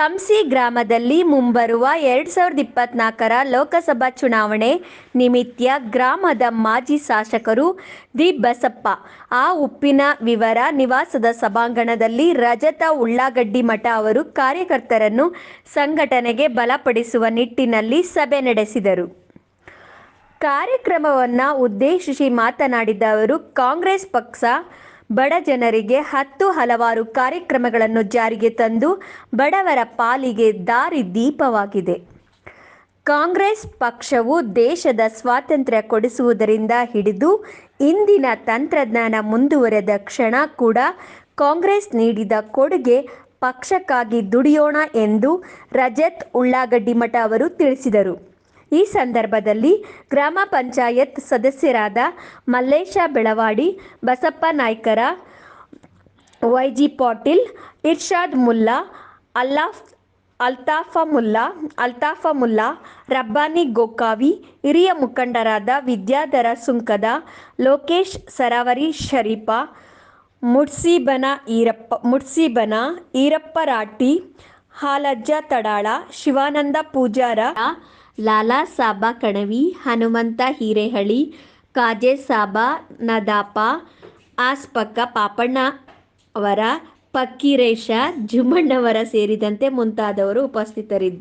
ಕಂಸಿ ಗ್ರಾಮದಲ್ಲಿ ಮುಂಬರುವ ಎರಡು ಸಾವಿರದ ಇಪ್ಪತ್ನಾಲ್ಕರ ಲೋಕಸಭಾ ಚುನಾವಣೆ ನಿಮಿತ್ತ ಗ್ರಾಮದ ಮಾಜಿ ಶಾಸಕರು ದಿ ಬಸಪ್ಪ, ಆ ಉಪ್ಪಿನ ವಿವರ ನಿವಾಸದ ಸಭಾಂಗಣದಲ್ಲಿ ರಜತ ಉಳ್ಳಾಗಡ್ಡಿ ಮಠ ಅವರು ಕಾರ್ಯಕರ್ತರನ್ನು ಸಂಘಟನೆಗೆ ಬಲಪಡಿಸುವ ನಿಟ್ಟಿನಲ್ಲಿ ಸಭೆ ನಡೆಸಿದರು. ಕಾರ್ಯಕ್ರಮವನ್ನು ಉದ್ದೇಶಿಸಿ ಮಾತನಾಡಿದ ಅವರು, ಕಾಂಗ್ರೆಸ್ ಪಕ್ಷ ಬಡ ಜನರಿಗೆ ಹತ್ತು ಹಲವಾರು ಕಾರ್ಯಕ್ರಮಗಳನ್ನು ಜಾರಿಗೆ ತಂದು ಬಡವರ ಪಾಲಿಗೆ ದಾರಿ ದೀಪವಾಗಿದೆ. ಕಾಂಗ್ರೆಸ್ ಪಕ್ಷವು ದೇಶದ ಸ್ವಾತಂತ್ರ್ಯ ಕೊಡಿಸುವುದರಿಂದ ಹಿಡಿದು ಇಂದಿನ ತಂತ್ರಜ್ಞಾನ ಮುಂದುವರೆದ ಕ್ಷಣ ಕೂಡ ಕಾಂಗ್ರೆಸ್ ನೀಡಿದ ಕೊಡುಗೆ ಪಕ್ಷಕ್ಕಾಗಿ ದುಡಿಯೋಣ ಎಂದು ರಜತ್ ಉಳ್ಳಾಗಡ್ಡಿಮಠ ಅವರು ತಿಳಿಸಿದರು. ಈ ಸಂದರ್ಭದಲ್ಲಿ ಗ್ರಾಮ ಪಂಚಾಯತ್ ಸದಸ್ಯರಾದ ಮಲ್ಲೇಶ ಬೆಳವಾಡಿ, ಬಸಪ್ಪ ನಾಯ್ಕರ, ವೈಜಿ ಪಾಟೀಲ್, ಇರ್ಷಾದ್ ಮುಲ್ಲಾ, ಅಲ್ಲಾಫ್, ಅಲ್ತಾಫ ಮುಲ್ಲಾ ಅಲ್ತಾಫ ಮುಲ್ಲಾ, ರಬ್ಬಾನಿ ಗೋಕಾವಿ, ಹಿರಿಯ ಮುಖಂಡರಾದ ವಿದ್ಯಾಧರ ಸುಂಕದ ಲೋಕೇಶ್ ಸರಾವರಿ ಶರೀಫ, ಮುಡ್ಸಿಬನ ಈರಪ್ಪ ಮುಡ್ಸಿಬನ ಈರಪ್ಪ ರಾಟಿ ಹಾಲಜ್ಜ ತಡಾಳ, ಶಿವಾನಂದ ಪೂಜಾರ ಲಾಲಾ ಸಾಬ ಕಣವಿ, ಹನುಮಂತ ಹಿರೇಹಳ್ಳಿ, ಕಾಜೆ ಸಾಬ, ನದಾಪ ಆಸ್ಪಕ್ಕ ಪಾಪಣ್ಣ ಅವರ ಪಕ್ಕಿರೇಶ ಜುಮ್ಮಣ್ಣವರ ಸೇರಿದಂತೆ ಮುಂತಾದವರು ಉಪಸ್ಥಿತರಿದ್ದರು